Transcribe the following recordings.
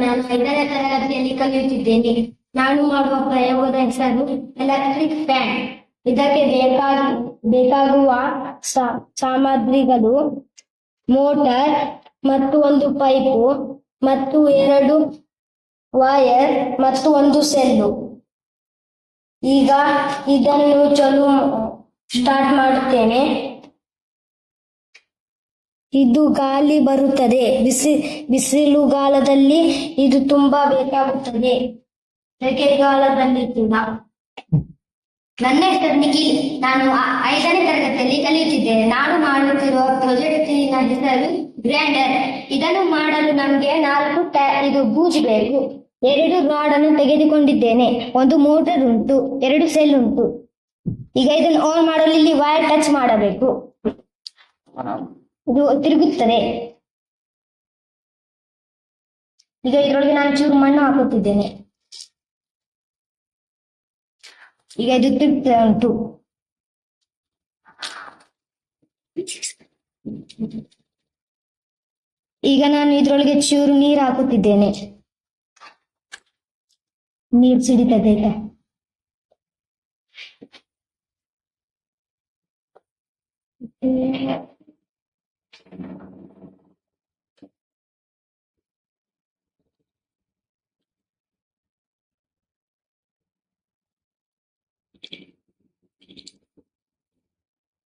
ನಾನು ಐದನೇ ತರಗತಿಯಲ್ಲಿ ಕಲಿಯುತ್ತಿದ್ದೇನೆ. ನಾನು ಮಾಡುವ ಪ್ರಯೋಗದ ಹೆಸರು ಎಲೆಕ್ಟ್ರಿಕ್ ಫ್ಯಾನ್ ಇದಕ್ಕೆ ಬೇಕಾಗ ಬೇಕಾಗುವ ಸಾಮಗ್ರಿಗಳು ಮೋಟರ್ ಮತ್ತು ಒಂದು ಪೈಪು ಮತ್ತು ಎರಡು ವಯರ್ ಮತ್ತು ಒಂದು ಸೆಲ್ಲು ಈಗ ಇದನ್ನು ಚಲು ಸ್ಟಾರ್ಟ್ ಮಾಡುತ್ತೇನೆ. ಇದು ಗಾಳಿ ಬರುತ್ತದೆ. ಬಿಸಿ, ಬಿಸಿಲುಗಾಲದಲ್ಲಿ ಇದು ತುಂಬಾ ಬೇಕಾಗುತ್ತದೆ. ಸೆಕೆಗಾಲದಲ್ಲಿ ಕೂಡ. ನನ್ನ ಹೆಸರು ನಿಖಿಲ್ ನಾನು ಐದನೇ ತರಗತಿಯಲ್ಲಿ ಕಲಿಯುತ್ತಿದ್ದೇನೆ. ನಾನು ಮಾಡುತ್ತಿರುವ ಪ್ರಾಜೆಕ್ಟಿನ ಹೆಸರು ಗ್ರ್ಯಾಂಡರ್ ಇದನ್ನು ಮಾಡಲು ನಮಗೆ ನಾಲ್ಕು ಇದು ಬೂಜಿ ಬೇಕು. ಎರಡು ರಾಡ್ ಅನ್ನು ತೆಗೆದುಕೊಂಡಿದ್ದೇನೆ. ಒಂದು ಮೋಟರ್ ಉಂಟು, ಎರಡು ಸೆಲ್ ಉಂಟು. ಈಗ ಇದನ್ನು ಆನ್ ಮಾಡಲು ಇಲ್ಲಿ ವೈರ್ ಟಚ್ ಮಾಡಬೇಕು. ಇದು ತಿರುಗುತ್ತದೆ. ಈಗ ಇದರೊಳಗೆ ನಾನು ಚೂರು ಮಣ್ಣು ಹಾಕುತ್ತಿದ್ದೇನೆ. ಈಗ ಇದು ತಿರುಗ್ತಾ ಉಂಟು. ಈಗ ನಾನು ಇದರೊಳಗೆ ಚೂರು ನೀರು ಹಾಕುತ್ತಿದ್ದೇನೆ. ನೀರು ಸಿಡಿತದೆ ಈಗ.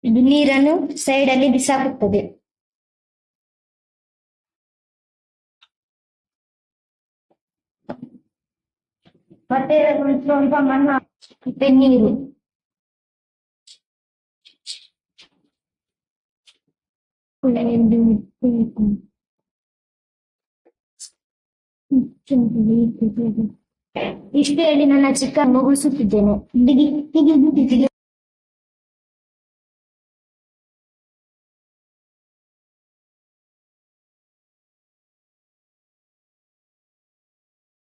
ಇದು ನೀರನ್ನು ಸೈಡ್ ಅಲ್ಲಿ ಬಿಸಾಕುತ್ತದೆ. ಮತ್ತೆ ಸ್ವಲ್ಪ ಮಣ್ಣು ಮತ್ತೆ ನೀರು. ಇಷ್ಟೇ ಹೇಳಿ ನನ್ನ ಚಿಕ್ಕ ಮುಗಿಸುತ್ತಿದ್ದೇನೆ